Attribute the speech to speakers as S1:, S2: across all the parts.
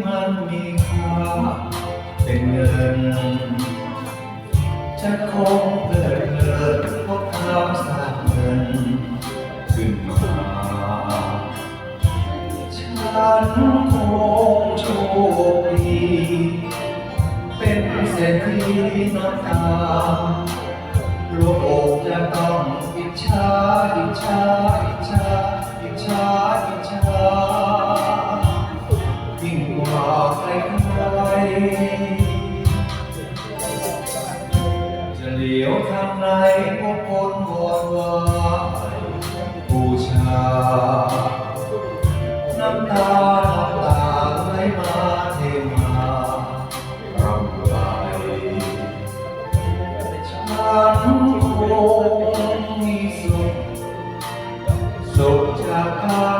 S1: ่มันมีค่าเป็นเงินจะคงเพลิด ยิ่งกใครจะเหลียวทางไหนพบคนวอนวายบูชา น้ำตา น้ำตาไหลมาเทมารำไหลฉันคงมีสุข สุขจากการ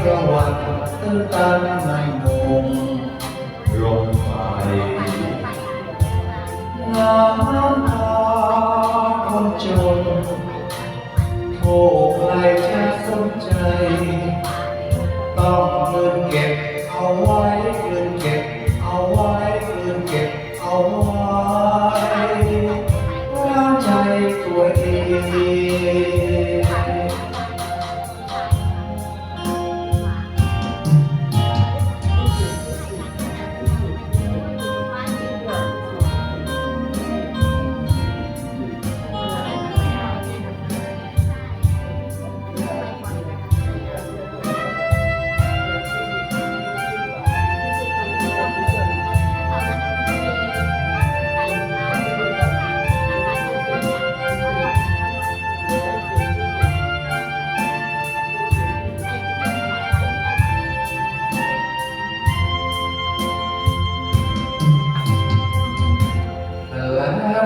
S1: ประวัติตื้นตันในมงลงไปน้ำตาคนจนโทษใครจะสนใจ ต้องเงินเก็บเอาไว้เงินเก็บเอาไว้เงินเก็บเอาไว้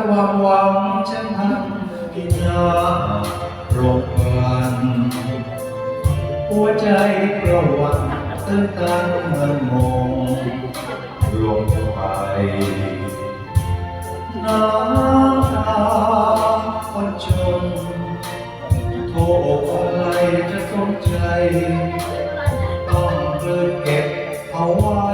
S1: ความหวังฉันหันกินยารคพันหัวใจประวัติตื้นตันเงินมองลงไปน้ำตาคนจนโทษอะไรจะสนใจ ต้องเกิดเก็บเอาไว้